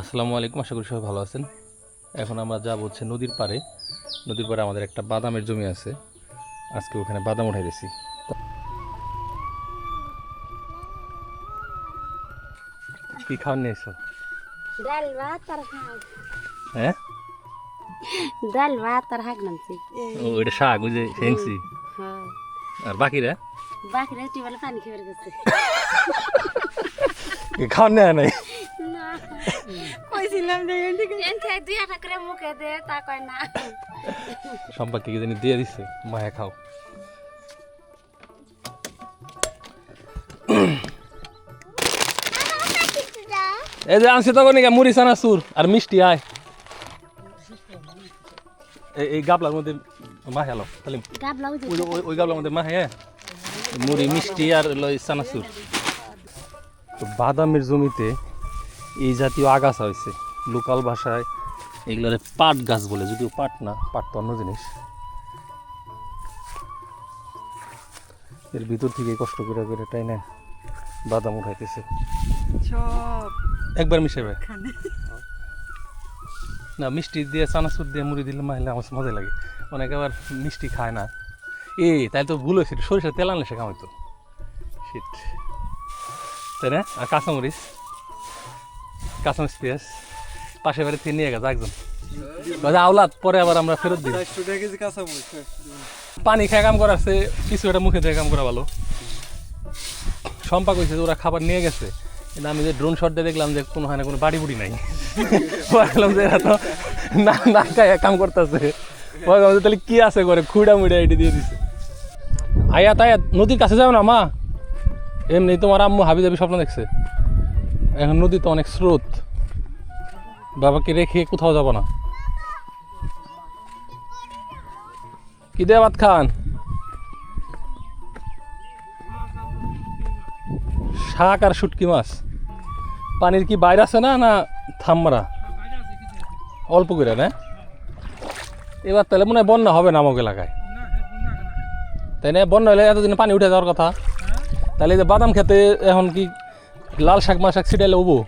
আসসালামু আলাইকুম আশা করি সবাই ভালো আছেন। এখন আমরা যাব হচ্ছে নদীর পাড়ে। নদীর পাড়ে আমাদের একটা বাদামের জমি আছে। আজকে ওখানে বাদাম উঠাই দিয়েছি কি খাওয়ার নিয়ে এসো? ডাল ভাত আর হ্যাঁ? ডাল ভাত আর শাক নামছি। ও এটা শাক ওই যে ফেংসি হ্যাঁ। আর বাকিরা? বাকিরা টিউবওয়েলে পানি খেয়ে গেছে খাওয়ার নেয় নাই? যে এদিকে এনতে দুই আটা করে মুখে দে তা কয় না। সম্পাকে কি জানি দিয়ে দিচ্ছে মায়া খাও। এই যে আনছি তখন নাকি মুড়ি চানা সুর আর মিষ্টি আয়। এই- এই গাবলার মধ্যে মাহে আলো তাহলে ওই গাবলার মধ্যে মাহে হ্যাঁ? মুড়ি মিষ্টি আর লই চানাচুর তো বাদামের জমিতে এই জাতীয় আগাছা হয়েছে। লোকাল ভাষায় এগুলোর পাট গাছ বলে যদিও পাট না পাট তো অন্য জিনিস। এর ভিতর থেকে কষ্ট করে করে তাই না বাদাম উঠাইতেছে। একবার মিশাবে না মিষ্টি দিয়ে চানাচুর দিয়ে মুড়ি দিলে মাইলে আমার মজা লাগে। অনেকে আবার মিষ্টি খায় না। এ তাই তো ভুল হয়েছে সরিষার তেল আনলে সে কামাইতো শীত তাই না? আর কাঁচামরিচ। কাঁচামরিচ পেঁয়াজ। পাশে বাড়ি থেকে নিয়ে গেছে একজন। আওলাদ পরে আবার আমরা ফেরত দিই। মরিচ পানি খেয়ে কাম করার চেয়ে কিছু একটা মুখে দিয়ে কাম করা ভালো। সম্পা কইছে ওরা খাবার নিয়ে গেছে। কিন্তু আমি যে ড্রোন শট দিয়ে দেখলাম যে কোনো হয় না কোনো বাড়ি বুড়ি নাই ভাবলাম যে এরা তো না না খায় কাম করতেছে। ভাবলাম যে তাহলে কি আছে করে খুঁড়া মুড়া এটি দিয়ে দিছে। আয়া তাই নদীর কাছে যাও না মা। এমনি তোমার আম্মু হাবি যাবি স্বপ্ন দেখছে। এখন নদী তো অনেক স্রোত। বাবাকে রেখে কোথাও যাব না। কি দিয়ে ভাত খান? শাক আর শুটকি মাছ। পানির কি বাইরে আছে না না থামরা? অল্প করে, না? এবার তাহলে মনে হয় বন্যা হবে না আমাকে এলাকায়। তাই না? বন্যা হলে এতদিন পানি উঠে যাওয়ার কথা। তাহলে যে বাদাম খেতে এখন কি লাল শাক, মাছ শাক ছিটাইলে উবো?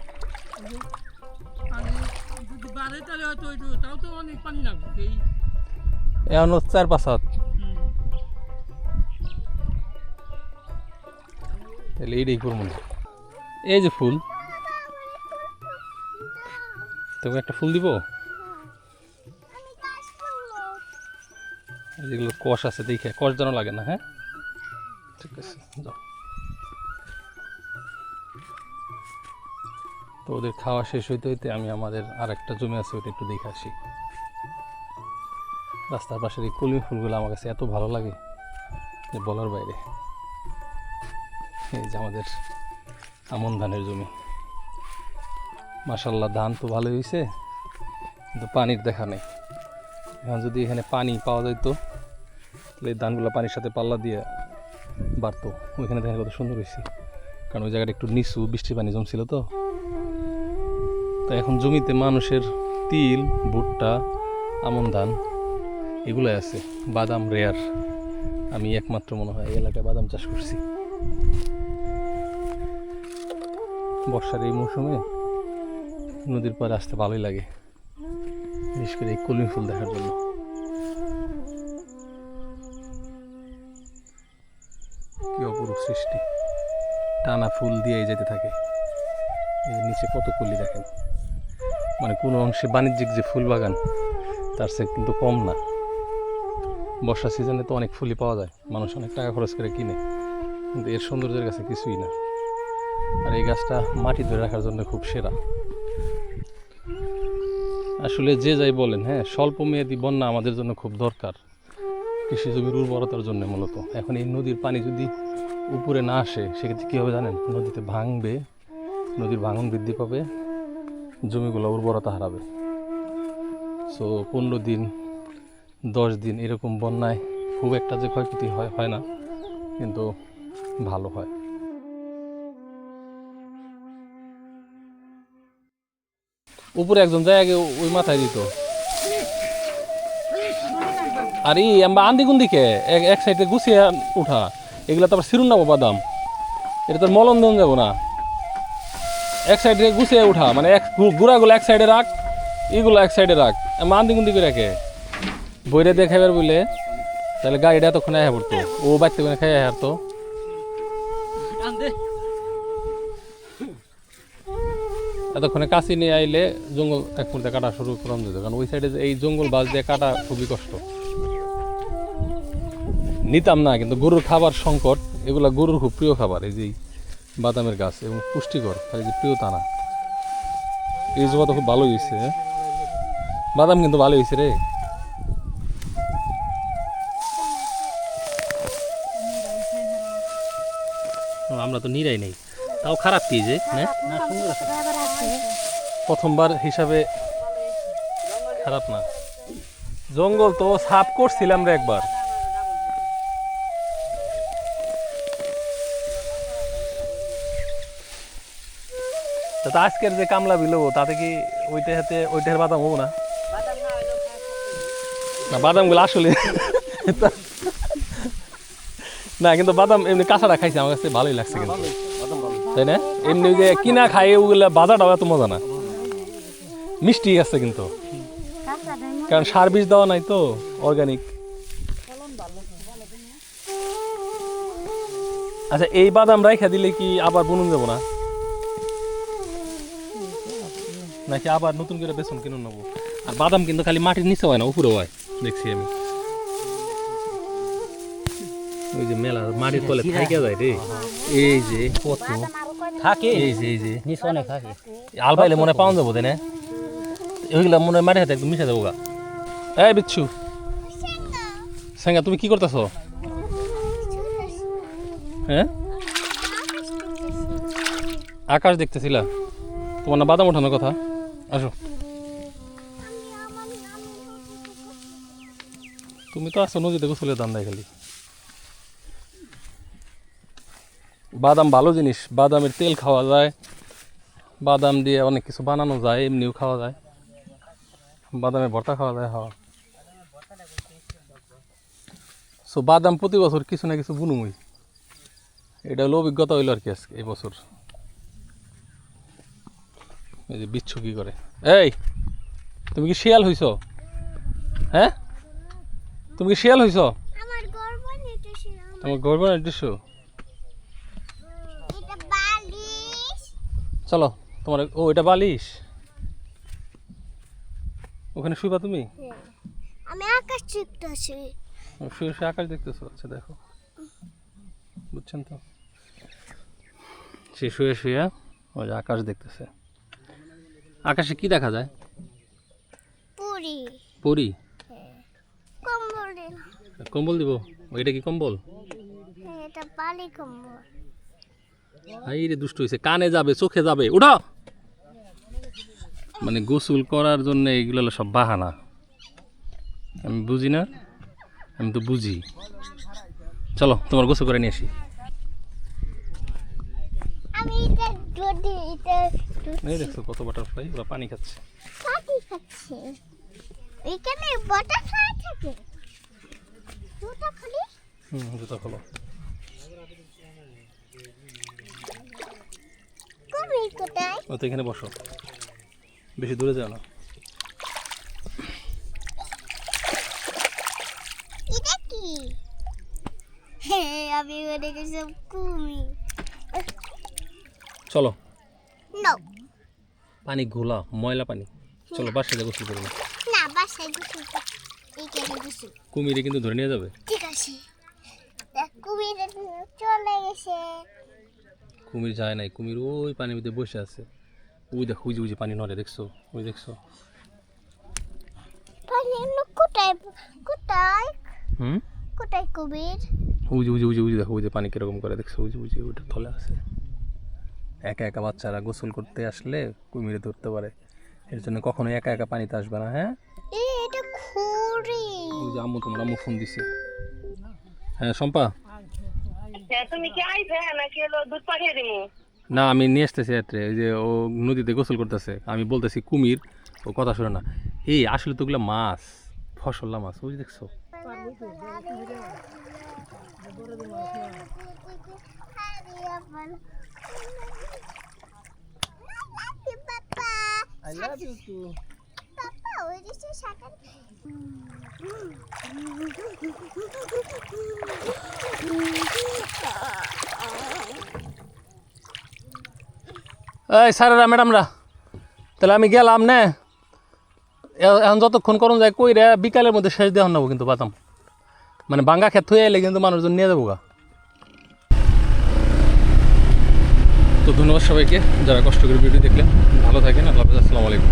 এখন চার পাঁচ তাহলে এইটাই করব না এই যে ফুল। তোকে একটা ফুল দিব? যেগুলো কষ আছে, দেখে কষ যেন লাগে না হ্যাঁ? ঠিক আছে, যাও। তো ওদের খাওয়া শেষ হইতে হইতে আমি আমাদের আর একটা জমি আছে ওটা একটু দেখে আসি। রাস্তার পাশের এই কলমি ফুলগুলো আমার কাছে এত ভালো লাগে যে বলার বাইরে। এই যে আমাদের আমন ধানের জমি। মাসাল্লাহ ধান তো ভালোই হয়েছে কিন্তু পানির দেখা নেই। এখন যদি এখানে পানি পাওয়া যেত তাহলে এই ধানগুলো পানির সাথে পাল্লা দিয়ে বাড়তো। ওইখানে দেখা কত সুন্দর হয়েছে কারণ ওই জায়গাটা একটু নিচু বৃষ্টি পানি জমছিল তো। তো এখন জমিতে মানুষের তিল, ভুট্টা, আমন ধান এগুলোই আছে। বাদাম রেয়ার আমি একমাত্র মনে হয় এই এলাকায় বাদাম চাষ করছি। বর্ষার এই মৌসুমে নদীর পাড়ে আসতে ভালোই লাগে। বিশেষ করে এই কলমি ফুল দেখার জন্য। কি অপরূপ সৃষ্টি। টানা ফুল দিয়েই যেতে থাকে। এই নিচে কত কলি দেখেন। মানে কোনো অংশে বাণিজ্যিক যে ফুল বাগান, তার সে কিন্তু কম না। বর্ষা সিজনে তো অনেক ফুলই পাওয়া যায়। মানুষ অনেক টাকা খরচ করে কিনে। কিন্তু এর সৌন্দর্যের কাছে কিছুই না। আর এই গাছটা মাটি ধরে রাখার জন্য খুব সেরা। আসলে যে যাই বলেন হ্যাঁ স্বল্প মেয়াদি বন্যা আমাদের জন্য খুব দরকার। কৃষি জমির উর্বরতার জন্য মূলত। এখন এই নদীর পানি যদি উপরে না আসে, সেক্ষেত্রে কী হবে জানেন? নদীতে ভাঙবে, নদীর ভাঙন বৃদ্ধি পাবে, জমিগুলো উর্বরতা হারাবে। সো পনেরো দিন দশ দিন এরকম বন্যায় খুব একটা যে ক্ষয়ক্ষতি হয় হয় না, কিন্তু ভালো হয়। উপরে একজন যায়, আগে ওই মাথায় দিত। আর এই আমরা আন্দি কোন দিকে এক সাইডে গুছিয়ে উঠা। এগুলো তো আবার সিরুন নাবো বাদাম। এটা তো মলন দেন যাব না। এক সাইডে গুছিয়ে উঠা মানে এক গুড়াগুলো এক সাইডে রাখ, এগুলো এক সাইডে রাখ। আমরা আন্দি গুন্দি করে রাখে বইরে দিয়ে খাইবার বলে তাহলে গাড়িটা এতক্ষণ আয়া পড়তো। ও বাচ্চা করে খাই আয়া তো এতক্ষণে কাশি নিয়ে আইলে জঙ্গল এক মুহূর্তে কাটা শুরু করলাম যেত কারণ ওই সাইডে এই জঙ্গল বাস দিয়ে কাটা খুবই কষ্ট। নিতাম না, কিন্তু গরুর খাবার সংকট, এগুলা গরুর খুব প্রিয় খাবার, এই যে বাদামের গাছ, এবং পুষ্টিকর, এই যে প্রিয় টানা এই জবাটা খুব ভালো হয়েছে হ্যাঁ? বাদাম কিন্তু ভালো হয়েছে রে। আমরা তো নিরাই নেই। তাও খারাপ কি যে আছে প্রথমবার হিসাবে খারাপ না। জঙ্গল তো সাফ করছিলাম রে একবার। আজকের যে কামলা বিলবো তাতে কি ওইটা হাতে ওইটার বাদাম হব না? না, বাদামগুলো আসলে না, কিন্তু বাদাম এমনি কাঁচাটা খাইছে, আমার কাছে ভালোই লাগছে কিন্তু। তাই না? এমনি যে কিনা খাই ওগুলো বাজারটাও এত মজা না। মিষ্টি আছে কিন্তু। কারণ সার বীজ দেওয়া নাই তো অর্গানিক আচ্ছা এই বাদাম রাইখা দিলে কি আবার বুনুন যাব না? নাকি আবার নতুন করে বেসন কিনুন নেব? আর বাদাম কিন্তু খালি মাটির নিচে হয় না উপরে হয়, দেখছি আমি। ওই যে মেলা মাটির তলে থাইকে যায় রে। এই যে কত থাকে। এই যে এই যে। নিচ অনেক থাকে। আল পাইলে মনে পাওয়া যাব তাই না? ওইগুলা মনে হয় মাটি হাতে একদম মিশে যাব গা। এই বিচ্ছু। সাঙ্গা তুমি কি করতেছ? হ্যাঁ? আকাশ দেখতেছিলা। তোমার না বাদাম ওঠানোর কথা? আসো। তুমি তো আসো নদীতে গোসলের দান দেয় খালি। বাদাম ভালো জিনিস বাদামের তেল খাওয়া যায় বাদাম দিয়ে অনেক কিছু বানানো যায় এমনিও খাওয়া যায়। বাদামের ভর্তা খাওয়া যায় হওয়া সো বাদাম প্রতি বছর কিছু না কিছু বুনুমই। এটা হলো অভিজ্ঞতা হইল আর কি আজকে এই বছর। এই যে বিচ্ছু কি করে? এই তুমি কি শিয়াল হইছ? হ্যাঁ? তুমি কি শিয়াল হইছ? তোমার গর্ব নির্দিষ্ট এটা বালিশ চলো তোমার ও এটা বালিশ? ওখানে শুইবা তুমি? আমি আকাশ চিকতেছি শুয়ে শুয়ে আকাশ দেখতেছো? আচ্ছা দেখো। বুঝছেন তো? সে শুয়ে শুয়ে ওই যে আকাশ দেখতেছে। আকাশে কি দেখা যায়? পুরি। পরি? কম্বল কম্বল দিব? ওইটা কি কম্বল? এটা বালি কম্বল। হাই রে দুষ্ট হয়েছে কানে যাবে চোখে যাবে। উঠো মানে গোসল করার জন্য এইগুলো সব বাহানা। আমি বুঝি না? আমি তো বুঝি। চলো তোমার গোসল করে নিয়ে আসি। এই দেখছ কত বাটারফ্লাই ওরা পানি খাচ্ছে। এখানে বাটারফ্লাই থাকে। দুটো খালি। হুম জুতা খোলো কুমির কোথায় ও তো এখানে বসো। বেশি দূরে যাও না। হ্যাঁ আমি চলো। নো পানি ঘোলা ময়লা পানি। চলো বাসায় যা গোসল করব? না বাসায় গোসল এইখানে গোসল কুমিরে কিন্তু ধরে নিয়ে যাবে। ঠিক আছে। কুমির চলে গেছে। কুমির যায় নাই কুমির ওই পানির মধ্যে বসে আছে। ওই দেখো ওই যে পানি নড়ে দেখছ? ওই দেখছ? কোথায় কোথায়? হুম? কোথায় কুমির? দেখো ওই পানি কীরকম করে দেখছ? যে ওই ওইটা তলে আছে। একা একা বাচ্চারা গোসল করতে আসলে কুমিরে ধরতে পারে। এর জন্য কখনো একা একা পানিতে আসবে না হ্যাঁ? এটা ওই যে আম্মু তোমার আম্মু ফোন দিছে। হ্যাঁ শম্পা? তুমি কি আইবে নাকি হলো দুধ পাঠিয়ে দিমু? না আমি নিয়ে আসতেছি রাত্রে ওই যে ও নদীতে গোসল করতেছে। আমি বলতেছি কুমির ও কথা শুনে না। এই আসলে তো ওগুলো মাছ ফসল্লা মাছ যে দেখছ? আই লাভ ইউ টু দিকে সাঁতার এই স্যারেরা ম্যাডামরা, তাহলে আমি গেলাম না। এখন যতক্ষণ করুন যায় কইরা বিকালের মধ্যে শেষ দেওয়া নেব কিন্তু বাদাম। মানে বাঙ্গা খেত হয়ে এলে কিন্তু মানুষজন নিয়ে যাব গা। তো ধন্যবাদ সবাইকে, যারা কষ্ট করে ভিডিও দেখলেন, ভালো থাকেন, আল্লাহ আসসালামু আলাইকুম।